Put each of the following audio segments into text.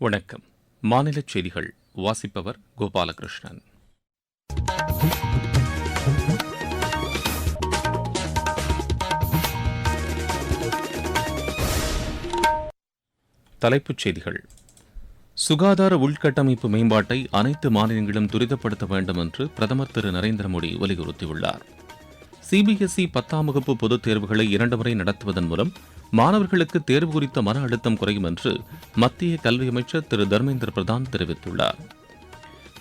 வணக்கம். மாநில செய்திகள் வாசிப்பவர் கோபாலகிருஷ்ணன். தலைப்புச் செய்திகள். சுகாதார உள்கட்டமைப்பு மேம்பாட்டை அனைத்து மாநிலங்களும் துரிதப்படுத்த வேண்டும் என்று பிரதமர் திரு நரேந்திர மோடி வலியுறுத்தியுள்ளார். சிபிஎஸ்இ பத்தாம் வகுப்பு பொதுத் தேர்வுகளை இரண்டு முறை நடத்துவதன் மூலம் மாணவர்களுக்கு தேர்வு குறித்த மன அழுத்தம் குறையும் என்று மத்திய கல்வி அமைச்சர் திரு தர்மேந்திர பிரதான் தெரிவித்துள்ளார்.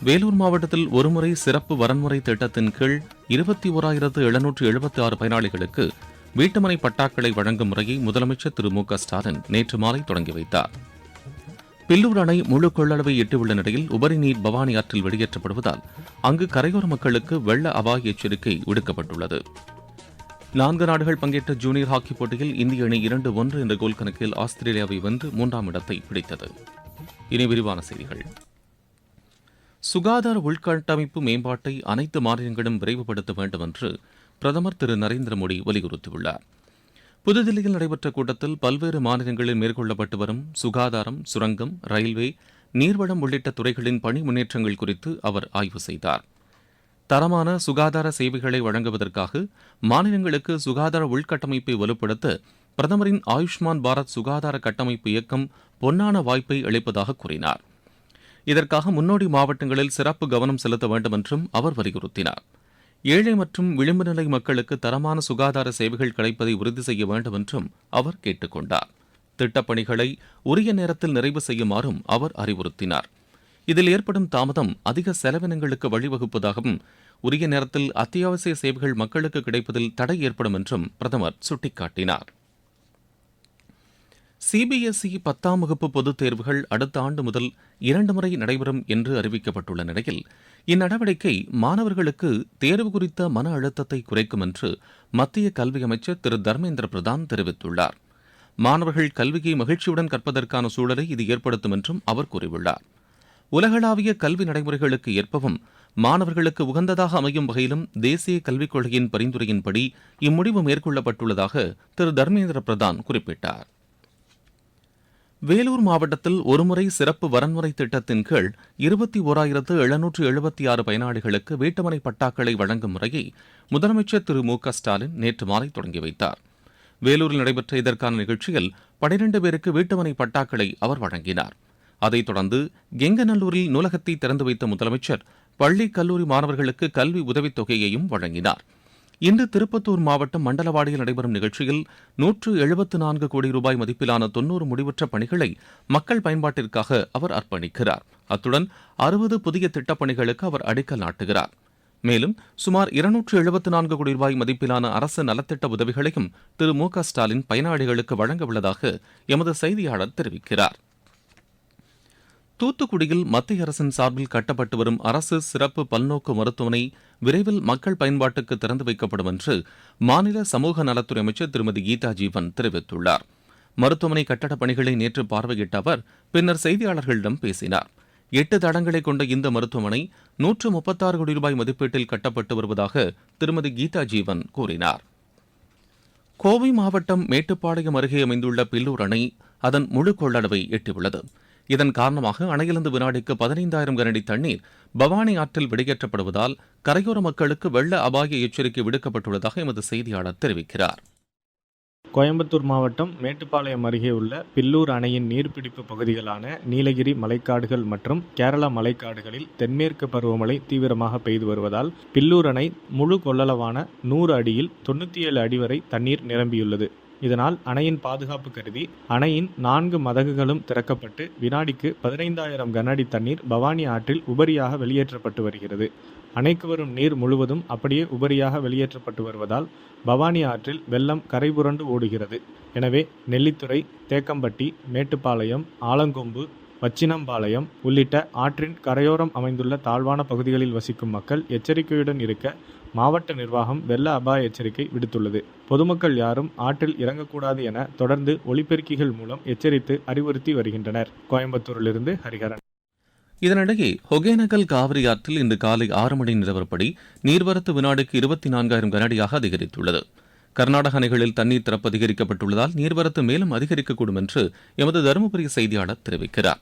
வேலூர் மாவட்டத்தில் ஒருமுறை சிறப்பு வரன்முறை திட்டத்தின் கீழ் இருபத்தி ஓராயிரத்து எழுநூற்று எழுபத்தி ஆறு பயனாளிகளுக்கு வீட்டுமனை பட்டாக்களை வழங்கும் முறையை முதலமைச்சர் திரு மு க ஸ்டாலின் நேற்று மாலை தொடங்கி வைத்தார். பில்லூர் அணை முழு கொள்ளளவை எட்டியுள்ள நிலையில் உபரி நீர் பவானி ஆற்றில் வெளியேற்றப்படுவதால் அங்கு கரையோர மக்களுக்கு வெள்ள அபாய எச்சரிக்கை விடுக்கப்பட்டுள்ளது. நான்கு நாடுகள் பங்கேற்ற ஜூனியர் ஹாக்கி போட்டியில் இந்திய அணி இரண்டு ஒன்று என்ற கோல் கணக்கில் ஆஸ்திரேலியாவை வென்று மூன்றாம் இடத்தை பிடித்தது. இனி விரிவான செய்திகள். சுகாதார உள்கட்டமைப்பு மேம்பாட்டை அனைத்து மாநிலங்களும் விரைவுபடுத்த வேண்டும் என்று பிரதமர் திரு நரேந்திர மோடி வலியுறுத்தியுள்ளார். புதுதில்லியில் நடைபெற்ற கூட்டத்தில் பல்வேறு மாநிலங்களில் மேற்கொள்ளப்பட்டு வரும் சுகாதாரம் சுரங்கம் ரயில்வே நீர்வளம் உள்ளிட்ட துறைகளின் பணி முன்னேற்றங்கள் குறித்து அவர் ஆய்வு செய்தார். தரமான சுகாதார சேவைகளை வழங்குவதற்காக மாநிலங்களுக்கு சுகாதார உள்கட்டமைப்பை வலுப்படுத்த பிரதமரின் ஆயுஷ்மான் பாரத் சுகாதார கட்டமைப்பு இயக்கம் பொன்னான வாய்ப்பை அளிப்பதாக கூறினார். இதற்காக முன்னோடி மாவட்டங்களில் சிறப்பு கவனம் செலுத்த வேண்டும் என்றும் அவர் வலியுறுத்தினார். ஏழை மற்றும் விளிம்பு நிலை மக்களுக்கு தரமான சுகாதார சேவைகள் கிடைப்பதை உறுதி செய்ய வேண்டும் என்றும் அவர் கேட்டுக் கொண்டார் திட்டப்பணிகளை உரிய நேரத்தில் நிறைவு செய்யுமாறும் அவர் அறிவுறுத்தினார். இதில் ஏற்படும் தாமதம் அதிக செலவினங்களுக்கு வழிவகுப்பதாகவும் உரிய நேரத்தில் அத்தியாவசிய சேவைகள் மக்களுக்கு கிடைப்பதில் தடை ஏற்படும் என்றும் பிரதமர் சுட்டிக்காட்டினார். சிபிஎஸ்இ பத்தாம் வகுப்பு பொதுத் தேர்வுகள் அடுத்த ஆண்டு முதல் இரண்டு முறை நடைபெறும் என்று அறிவிக்கப்பட்டுள்ள நிலையில் இந்நடவடிக்கை மாணவர்களுக்கு தேர்வு குறித்த மன அழுத்தத்தை குறைக்கும் என்று மத்திய கல்வி அமைச்சர் திரு. தர்மேந்திர பிரதான் தெரிவித்துள்ளார். மாணவர்கள் கல்வியை மகிழ்ச்சியுடன் கற்பதற்கான சூழலை இது ஏற்படுத்தும் என்றும் அவர் கூறியுள்ளார். உலகளாவிய கல்வி நடைமுறைகளுக்கு ஏற்பவும் மாணவர்களுக்கு உகந்ததாக அமையும் வகையிலும் தேசிய கல்விக் கொள்கையின் பரிந்துரையின்படி இம்முடிவு மேற்கொள்ளப்பட்டுள்ளதாக திரு. தர்மேந்திர பிரதான் குறிப்பிட்டார். வேலூர் மாவட்டத்தில் ஒருமுறை சிறப்பு வரன்முறை திட்டத்தின் கீழ் இருபத்தி ஓராயிரத்து எழுநூற்று எழுபத்தி ஆறு பயனாளிகளுக்கு வீட்டுமனை பட்டாக்களை வழங்கும் முறையை முதலமைச்சர் திரு. மு. க. ஸ்டாலின் நேற்று மாலை தொடங்கி வைத்தார். வேலூரில் நடைபெற்ற இதற்கான நிகழ்ச்சியில் பனிரெண்டு பேருக்கு வீட்டுமனை பட்டாக்களை அவர் வழங்கினார். அதைத் தொடர்ந்து கெங்கநல்லூரில் நூலகத்தை திறந்து வைத்த முதலமைச்சர் பள்ளி கல்லூரி மாணவர்களுக்கு கல்வி உதவித் தொகையையும் வழங்கினார். இன்று திருப்பத்தூர் மாவட்டம் மண்டலவாடியில் நடைபெறும் நிகழ்ச்சியில் நூற்று எழுபத்து நான்கு கோடி ரூபாய் மதிப்பிலான தொன்னூறு முடிவுற்ற பணிகளை மக்கள் பயன்பாட்டிற்காக அவர் அர்ப்பணிக்கிறார். அத்துடன் அறுபது புதிய திட்டப்பணிகளுக்கு அவர் அடிக்கல் நாட்டுகிறார். மேலும் சுமார் இருநூற்று எழுபத்து நான்கு கோடி ரூபாய் மதிப்பிலான அரசு நலத்திட்ட உதவிகளையும் திரு மு க ஸ்டாலின் பயனாளிகளுக்கு வழங்க உள்ளதாக எமது செய்தியாளர் தெரிவிக்கிறார். தூத்துக்குடியில் மத்திய அரசின் சார்பில் கட்டப்பட்டு வரும் அரசு சிறப்பு பல்நோக்கு மருத்துவமனை விரைவில் மக்கள் பயன்பாட்டுக்கு திறந்து வைக்கப்படும் என்று மாநில சமூக நலத்துறை அமைச்சர் திருமதி கீதா ஜீவன் தெரிவித்துள்ளார். மருத்துவமனை கட்டடப் பணிகளை நேற்று பார்வையிட்ட அவர் பின்னர் செய்தியாளர்களிடம் பேசினார். எட்டு தடங்களை கொண்ட இந்த மருத்துவமனை நூற்று முப்பத்தாறு கோடி ரூபாய் மதிப்பீட்டில் கட்டப்பட்டு வருவதாக திருமதி கீதா ஜீவன் கூறினார். கோவை மாவட்டம் மேட்டுப்பாளையம் அருகே அமைந்துள்ள பில்லூர் அணை அதன் முழு கொள்ளளவை எட்டியுள்ளது. இதன் காரணமாக அணையிலிருந்து வினாடிக்கு பதினைந்தாயிரம் கனடி தண்ணீர் பவானி ஆற்றில் வெளியேற்றப்படுவதால் கரையோர மக்களுக்கு வெள்ள அபாய எச்சரிக்கை விடுக்கப்பட்டுள்ளதாக எமது செய்தியாளர் தெரிவிக்கிறார். கோயம்புத்தூர் மாவட்டம் மேட்டுப்பாளையம் அருகே உள்ள பில்லூர் அணையின் நீர்பிடிப்பு பகுதிகளான நீலகிரி மலைக்காடுகள் மற்றும் கேரளா மலைக்காடுகளில் தென்மேற்கு பருவமழை தீவிரமாக பெய்து வருவதால் பில்லூர் அணை முழு கொள்ளளவான நூறு அடியில் தொண்ணூற்றி ஏழு அடி வரை தண்ணீர் நிரம்பியுள்ளது. இதனால் அணையின் பாதுகாப்பு கருதி அணையின் நான்கு மதகுகளும் திறக்கப்பட்டு வினாடிக்கு பதினைந்தாயிரம் கனஅடி தண்ணீர் பவானி ஆற்றில் உபரியாக வெளியேற்றப்பட்டு வருகிறது. அணைக்கு வரும் நீர் முழுவதும் அப்படியே உபரியாக வெளியேற்றப்பட்டு வருவதால் பவானி ஆற்றில் வெள்ளம் கரைபுரண்டு ஓடுகிறது. எனவே நெல்லித்துறை தேக்கம்பட்டி மேட்டுப்பாளையம் ஆலங்கொம்பு வச்சினம்பாளையம் உள்ளிட்ட ஆற்றின் கரையோரம் அமைந்துள்ள தாழ்வான பகுதிகளில் வசிக்கும் மக்கள் எச்சரிக்கையுடன் இருக்க மாவட்ட நிர்வாகம் வெள்ள அபாய எச்சரிக்கை விடுத்துள்ளது. பொதுமக்கள் யாரும் ஆற்றில் இறங்கக்கூடாது என தொடர்ந்து ஒலிபெருக்கிகள் மூலம் எச்சரித்து அறிவுறுத்தி வருகின்றனர். கோயம்புத்தூரிலிருந்து ஹரிஹரன். இதனிடையே ஒகேனக்கல் காவிரி ஆற்றில் இன்று காலை ஆறு மணி நிலவரப்படி நீர்வரத்து வினாடிக்கு இருபத்தி நான்காயிரம் கனஅடியாக அதிகரித்துள்ளது. கர்நாடக அணைகளில் தண்ணீர் திறப்பு அதிகரிக்கப்பட்டுள்ளதால் நீர்வரத்து மேலும் அதிகரிக்கக்கூடும் என்று எமது தருமபுரி செய்தியாளர் தெரிவிக்கிறார்.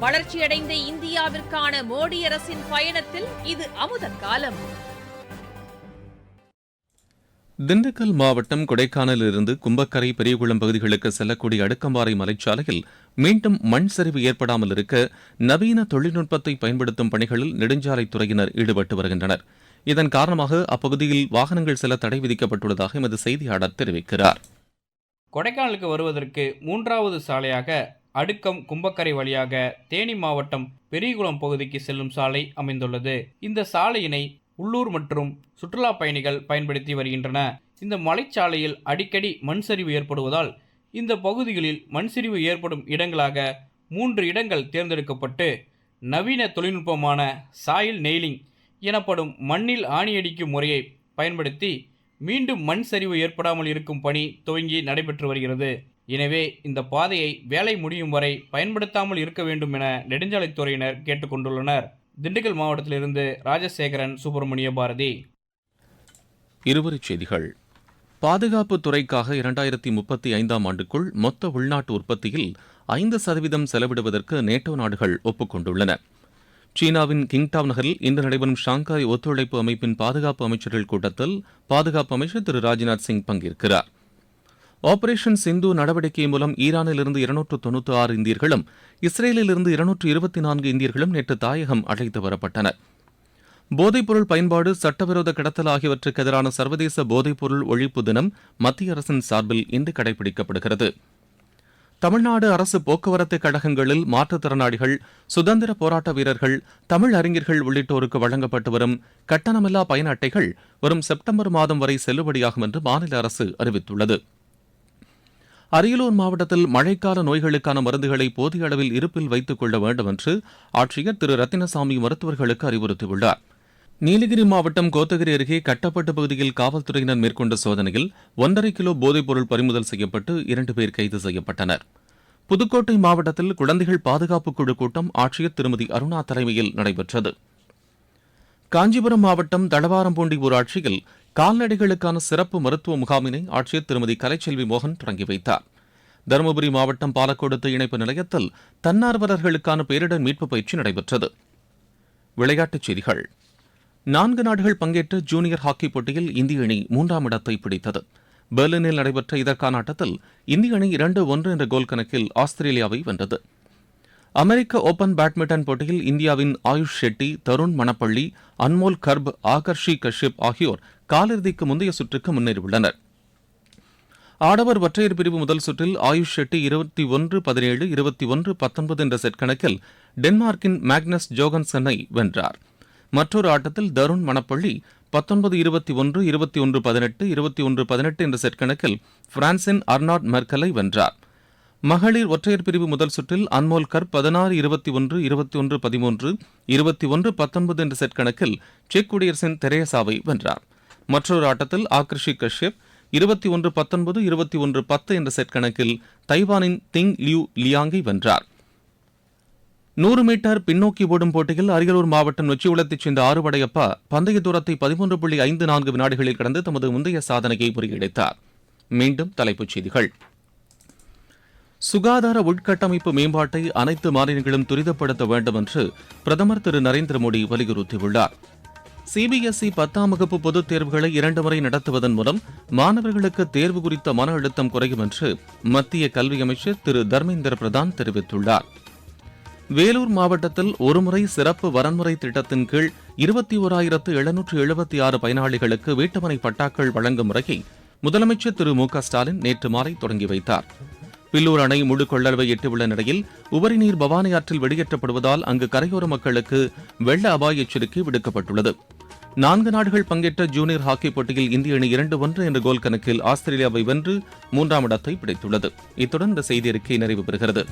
வளர்ச்சியடைந்த இந்தியாவிற்கான மோடி அரசின் பயணத்தில் இது அமுத காலம். திண்டுக்கல் மாவட்டம் கொடைக்கானலில் இருந்து கும்பக்கரை பெரியகுளம் பகுதிகளுக்கு செல்லக்கூடிய அடுக்கம்பாறை மலைச்சாலையில் மீண்டும் மண் சரிவு ஏற்படாமல் இருக்க நவீன தொழில்நுட்பத்தை பயன்படுத்தும் பணிகளில் நெடுஞ்சாலைத்துறையினர் ஈடுபட்டு வருகின்றனர். இதன் காரணமாக அப்பகுதியில் வாகனங்கள் செல்ல தடை விதிக்கப்பட்டுள்ளதாக எமது செய்தியாளர் தெரிவிக்கிறார். கொடைக்கானலுக்கு வருவதற்கு மூன்றாவது சாலையாக அடுக்கம் கும்பக்கரை வழியாக தேனி மாவட்டம் பெரியகுளம் பகுதிக்கு செல்லும் சாலை அமைந்துள்ளது. இந்த சாலையினை உள்ளூர் மற்றும் சுற்றுலா பயணிகள் பயன்படுத்தி வருகின்றன. இந்த மலைச்சாலையில் அடிக்கடி மண் சரிவு ஏற்படுவதால் இந்த பகுதிகளில் மண் சரிவு ஏற்படும் இடங்களாக மூன்று இடங்கள் தேர்ந்தெடுக்கப்பட்டு நவீன தொழில்நுட்பமான சாயில் நெய்லிங் எனப்படும் மண்ணில் ஆணியடிக்கும் முறையை பயன்படுத்தி மீண்டும் மண் சரிவு ஏற்படாமல் இருக்கும் பணி துவங்கி நடைபெற்று வருகிறது. எனவே இந்த பாதையை வேலை முடியும் வரை பயன்படுத்தாமல் இருக்க வேண்டும் என நெடுஞ்சாலைத்துறையினர் கேட்டுக்கொண்டுள்ளனர். திண்டுக்கல் மாவட்டத்திலிருந்து ராஜசேகரன் சுப்பிரமணிய பாரதி. இருவரிச் செய்திகள். பாதுகாப்பு துறைக்காக இரண்டாயிரத்தி முப்பத்தி ஐந்தாம் ஆண்டுக்குள் மொத்த உள்நாட்டு உற்பத்தியில் ஐந்து சதவீதம் செலவிடுவதற்கு நேட்டோ நாடுகள் ஒப்புக்கொண்டுள்ளன. சீனாவின் கிங்டாவ் நகரில் இன்று நடைபெறும் ஷாங்காய் ஒத்துழைப்பு அமைப்பின் பாதுகாப்பு அமைச்சர்கள் கூட்டத்தில் பாதுகாப்பு அமைச்சர் திரு ராஜ்நாத் சிங் பங்கேற்கிறார். ஆபரேஷன் சிந்து நடவடிக்கை மூலம் ஈரானிலிருந்து இருநூற்று தொன்னூற்றி ஆறு இந்தியர்களும் இஸ்ரேலிலிருந்து இருநூற்று இருபத்தி நான்கு இந்தியர்களும் நேற்று தாயகம் அழைத்து வரப்பட்டனர். போதைப்பொருள் பயன்பாடு சட்டவிரோத கடத்தல் ஆகியவற்றுக்கு எதிரான சர்வதேச போதைப்பொருள் ஒழிப்பு தினம் மத்திய அரசின் சார்பில் இன்று கடைபிடிக்கப்படுகிறது. தமிழ்நாடு அரசு போக்குவரத்து கழகங்களில் மாற்றுத்திறனாளிகள் சுதந்திர போராட்ட வீரர்கள் தமிழ் அறிஞர்கள் உள்ளிட்டோருக்கு வழங்கப்பட்டு வரும் கட்டணமில்லா பயண அட்டைகள் வரும் செப்டம்பர் மாதம் வரை செல்லுபடியாகும் என்று மாநில அரசு அறிவித்துள்ளது. அரியலூர் மாவட்டத்தில் மழைக்கால நோய்களுக்கான மருந்துகளை போதிய அளவில் இருப்பில் வைத்துக் கொள்ள வேண்டும் என்று ஆட்சியர் திரு ரத்தினசாமி மருத்துவர்களுக்கு அறிவுறுத்தியுள்ளார். நீலகிரி மாவட்டம் கோத்தகிரி அருகே கட்டப்பட்ட பகுதியில் காவல்துறையினர் மேற்கொண்ட சோதனையில் ஒன்றரை கிலோ போதைப்பொருள் பறிமுதல் செய்யப்பட்டு இரண்டு பேர் கைது செய்யப்பட்டனர். புதுக்கோட்டை மாவட்டத்தில் குழந்தைகள் பாதுகாப்பு குழு கூட்டம் ஆட்சியர் திருமதி அருணா தலைமையில் நடைபெற்றது. காஞ்சிபுரம் மாவட்டம் தளவாரம்பூண்டி ஊராட்சியில் கால்நடைகளுக்கான சிறப்பு மருத்துவ முகாமினை ஆட்சியர் திருமதி கலைச்செல்வி மோகன் தொடங்கி வைத்தார். தருமபுரி மாவட்டம் பாலக்கோடு இணைப்பு நிலையத்தில் தன்னார்வலர்களுக்கான பேரிடர் மீட்பு பயிற்சி நடைபெற்றது. விளையாட்டுச் செய்திகள். நான்கு நாடுகள் பங்கேற்ற ஜூனியர் ஹாக்கி போட்டியில் இந்திய அணி மூன்றாம் இடத்தை பிடித்தது. பெர்லினில் நடைபெற்ற இதற்கான ஆட்டத்தில் இந்திய அணி இரண்டு ஒன்று என்ற கோல் கணக்கில் ஆஸ்திரேலியாவை வென்றது. அமெரிக்க ஓபன் பேட்மிண்டன் போட்டியில் இந்தியாவின் ஆயுஷ் ஷெட்டி தருண் மணப்பள்ளி அன்மோல் கர்ப் ஆகர்ஷி கஷ்யப் ஆகியோர் காலிறுதிக்கு முந்தைய சுற்றுக்கு முன்னேறியுள்ளனர். ஆடவர் ஒற்றையர் பிரிவு முதல் சுற்றில் ஆயுஷ் ஷெட்டி இருபத்தி ஒன்று பதினேழு இருபத்தி ஒன்று பத்தொன்பது என்ற செட் கணக்கில் டென்மார்க்கின் மேக்னஸ் ஜோகன்சனை வென்றார். மற்றொரு ஆட்டத்தில் தருண் மணப்பள்ளி பத்தொன்பது இருபத்தி ஒன்று இருபத்தி ஒன்று பதினெட்டு இருபத்தி ஒன்று பதினெட்டு என்ற செட் கணக்கில் பிரான்சின் அர்னாட் மெர்கலை வென்றார். மகளிர் ஒற்றையர் பிரிவு முதல் சுற்றில் அன்மோல் கர் பதினாறு இருபத்தி ஒன்று இருபத்தி ஒன்று பதிமூன்று இருபத்தி ஒன்று பத்தொன்பது என்ற செட் கணக்கில் செக் குடியரசின் தெரேசாவை வென்றார். மற்றொரு ஆட்டத்தில் ஆக்ரிஷி கஷ்யப் இருபத்தி ஒன்று பத்தொன்பது இருபத்தி ஒன்று பத்து என்ற செட் கணக்கில் தைவானின் திங் லியூ லியாங்கை வென்றார். நூறு மீட்டர் பின்னோக்கி ஓடும் போட்டியில் அரியலூர் மாவட்டம் நொச்சிகுளத்தைச் சேர்ந்த ஆறுபடையப்பா பந்தய தூரத்தை பதிமூன்று புள்ளி ஐந்து நான்கு வினாடிகளில் கடந்து தமது முந்தைய சாதனையை முறியடித்தார். மீண்டும் தலைப்புச் செய்திகள். சுகாதார உள்கட்டமைப்பு மேம்பாட்டை அனைத்து மாநிலங்களும் துரிதப்படுத்த வேண்டும் என்று பிரதமர் திரு நரேந்திர மோடி வலியுறுத்தியுள்ளார். சிபிஎஸ்இ பத்தாம் வகுப்பு பொதுத் தேர்வுகளை இரண்டு முறை நடத்துவதன் மூலம் மாணவர்களுக்கு தேர்வு குறித்த மன அழுத்தம் குறையும் என்று மத்திய கல்வி அமைச்சர் திரு தர்மேந்திர பிரதான் தெரிவித்துள்ளார். வேலூர் மாவட்டத்தில் ஒருமுறை சிறப்பு வரன்முறை திட்டத்தின் கீழ் இருபத்தி ஓராயிரத்து எழுநூற்று எழுபத்தி ஆறு பயனாளிகளுக்கு வீட்டுமனை பட்டாக்கள் வழங்கும் முறையை முதலமைச்சர் திரு மு க ஸ்டாலின் நேற்று மாலை தொடங்கி வைத்தார். பில்லூர் அணை முழு கொள்ளளவை எட்டியுள்ள நிலையில் உபரி நீர் பவானி ஆற்றில் வெளியேற்றப்படுவதால் அங்கு கரையோர மக்களுக்கு வெள்ள அபாய எச்சரிக்கை விடுக்கப்பட்டுள்ளது. நான்கு நாடுகள் பங்கேற்ற ஜூனியர் ஹாக்கி போட்டியில் இந்திய அணி இரண்டு ஒன்று என்ற கோல் கணக்கில் ஆஸ்திரேலியாவை வென்று மூன்றாம் இடத்தை பிடித்துள்ளது. இத்துடன் இந்த செய்தி அறிக்கை நிறைவு பெறுகிறது.